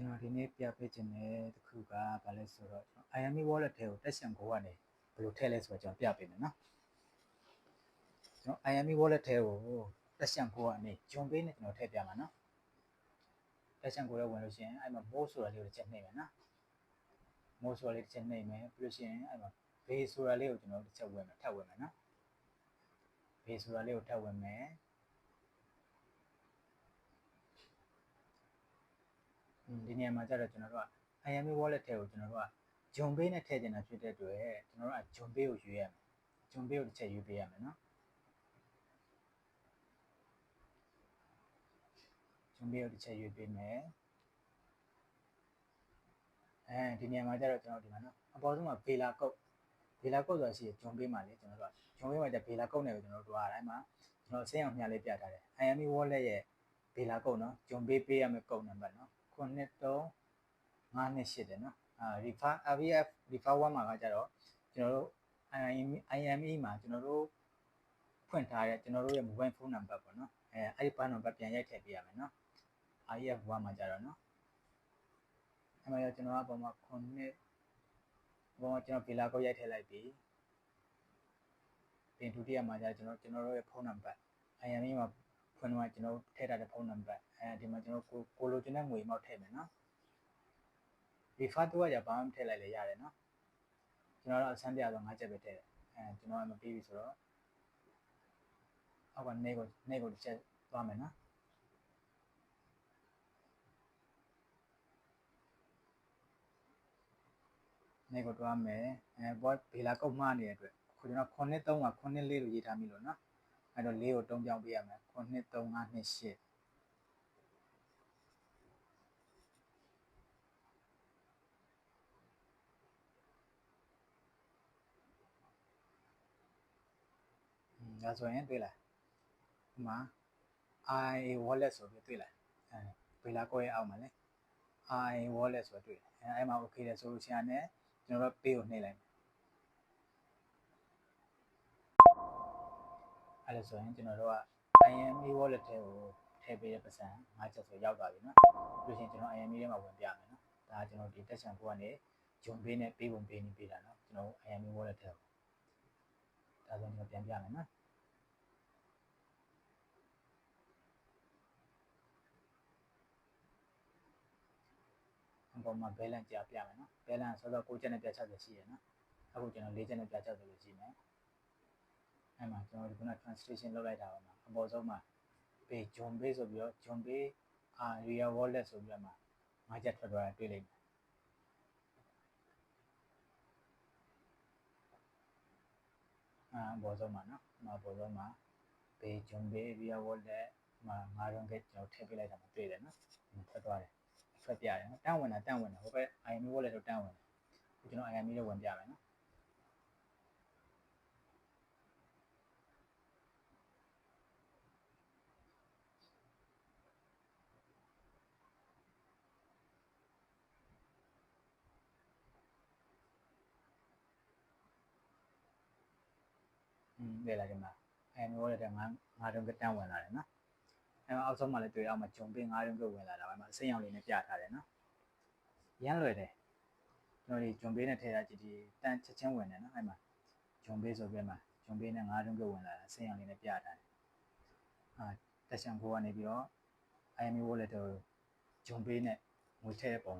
ကျွန်တော်ဒီနေ့ပြပေးခြင်းတဲ့တစ်ခုကဘာလဲဆိုတော့ကျွန်တော် IME wallet ထဲကိုတက်ရှန်ကိုကနေဘယ်လိုထည့်လဲဆိုတော့ကျွန်တော်ပြပေးမယ်နော်ကျွန်တော် IME wallet ထဲကိုတက်ရှန်ကိုကနေဂျွန်ပေးနဲ့ကျွန်တော်ထည့်ပြမှာနော်တက်ရှန်ကိုရဝင်လို့ရှိရင်အဲ့မှာ more ဆိုတာလေးကိုတစ်ချက်နှိပ်မယ်နော် more ဆိုတာလေးတစ်ချက်နှိပ်မယ်ပြီးလို့ရှိရင်အဲ့မှာ base ဆိုတာလေးကိုကျွန်တော်တစ်ချက်ဝင်မယ်ထပ်ဝင်မယ်နော် base ဆိုတာလေးကိုထပ်ဝင်မယ် ဒီနေရာမှာကျတော့ကျွန်တော်တို့က IME wallet ထဲကိုကျွန်တော်တို့ကဂျွန်ပေးနဲ့ထည့်ချင်တာဖြစ်တဲ့အတွက်ကျွန်တော်တို့ကဂျွန်ပေးကိုယူရမယ်ဂျွန်ပေးကိုတစ်ချက်ယူပေးရမယ်နော်ဂျွန်ပေးကိုတစ်ချက်ယူပေးမယ်အဲဒီနေရာမှာကျတော့ကျွန်တော်ဒီမှာနော်အပေါ်ဆုံးမှာဗေလာကုတ်ဗေလာကုတ်ဆိုတာရှိရဂျွန်ပေးမှာလေကျွန်တော်တို့ကဂျွန်ပေးမှာကျဗေလာကုတ်နဲ့ပဲကျွန်တော်တို့တွားရတယ်အဲ့မှာကျွန်တော်ဆင်းအောင်မြှလေးပြထားတယ် IME wallet ရဲ့ဗေလာကုတ်နော်ဂျွန်ပေးပေးရမယ့်ကုတ်နံပါတ်နော် 9 3 5နဲ့8တယ်နော်အာ refer AVF refer 1မှာကကြတော့ကျွန်တော်တို့ IME IME မှာကျွန်တော်တို့ဖွင့်ထားတဲ့ကျွန်တော်တို့ရဲ့ mobile phone number ပေါ့နော်အဲအဲ့ဒီ phone number ပြန်ရိုက်ထည့်ပေးရမယ်နော် IF 1မှာကြတော့နော်အဲ့မှာကျွန်တော်ကပုံမှာ9နှစ်ပုံမှာကျွန်တော်ဗီလာကိုရိုက်ထည့်လိုက်ပြီပြင်ဒုတိယမှာကြကျွန်တော်ကျွန်တော်တို့ရဲ့ phone number IME မှာ ဖွင့်တော့ကျွန်တော်ထည့်ထားတဲ့ phone number အဲဒီမှာကျွန်တော်ကိုကိုလိုချင်တဲ့ငွေမောက်ထည့်မယ်နော် refer တော့ရဘာမှမထည့်လိုက်လေရတယ်နော်ကျွန်တော်တော့အဆန်းပြဆို၅ချက်ပဲထည့်တယ်အဲကျွန်တော်ကမပြီးပြီဆိုတော့အောက်ကနေကိုနေကိုတစ်ချက်သွားမယ်နော်နေကိုတွားမယ်အဲဘောဘေလာကုတ်မှားနေတဲ့အတွက်ခုကျွန်တော်9 3က9 4လို့ရေးထားပြီလို့နော် အဲ့တော့4ကိုတုံးပြောင်းပေးရမယ်9 3 5 2 8ဒါဆိုရင်တွေ့လားဒီမှာ i wallet ဆိုပြီးတွေ့လားအဲဘယ်လာကိုရဲ့အောက်မှာလဲ i wallet ဆိုတွေ့တယ်အဲအဲ့မှာ okay တယ်ဆိုလို့ရှိရင်လည်းကျွန်တော်တို့ pay ကိုနှိပ်လိုက်မယ် အဲ့ဒါဆိုရင်ကျွန်တော်တို့က IME wallet ထဲကိုထည့်ပေးတဲ့ပတ်စံ၅ချက်ဆိုရောက်သွားပြီနော်ပြီးရင်ကျွန်တော် IME ထဲမှာဝင်ပြမယ်နော်ဒါကကျွန်တော်ဒီတက်ချန်ကိုကနေဂျုံပေးနဲ့ပေးပုံပေးနေပေးတာနော်ကျွန်တော် IME wallet ထဲကိုဒါဆိုကျွန်တော်ပြန်ပြမယ်နော်ပေါ်မှာ balance ကြာပြမယ်နော် balance ဆိုတော့6ချက်နဲ့ပြချက်ဆိုရှိရနော်အခုကျွန်တော်4ချက်နဲ့ပြချက်ဆိုလို့ရှိမယ် အဲ့မှာကျွန်တော်ဒီခုန translation လုပ်လိုက်တာပါမှာအပေါ်ဆုံးမှာ pay john pay ဆိုပြီးတော့ john pay area wallet ဆိုပြီးတော့မှာ5ချက်ထွက်သွားတာတွေ့လိမ့်မယ်အာအပေါ်ဆုံးမှာနော်အပေါ်ဆုံးမှာ pay john pay area wallet မှာ9 ringgit ကျွန်တော်ထည့်ပေးလိုက်တာမှာတွေ့တယ်နော်ထွက်သွားတယ်ထွက်ပြရတယ်နော်တန်းဝင်တာတန်းဝင်တာဟိုဘက် IME wallet တော့တန်းဝင်တယ်ကျွန်တော် IME တော့ဝင်ပြမယ်နော် လေ့လာကြမှာ IME wallet တဲ့ငါငါတော့ကတန်းဝင်လာတယ်နော်အဲအောက်ဆုံးမှာလည်းတွေ့အောင်မှာဂျုံပင်း9ရုံးကဝင်လာတာပါမှာအစိမ်းရောင်လေးနဲ့ပြထားတယ်နော်ရမ်းလွယ်တယ်ကျွန်တော်ဒီဂျုံပေးနဲ့ထည့်တာကြည့်ဒီတန်းချက်ချင်းဝင်တယ်နော်အဲ့မှာဂျုံပေးဆိုပြီးမှဂျုံပေးနဲ့9ရုံးကဝင်လာတာအစိမ်းရောင်လေးနဲ့ပြထားတယ်အာတက်ရှန်ဖိုးကနေပြီးတော့ IME wallet ကိုဂျုံပေးနဲ့ငွေထည့်တဲ့ပုံ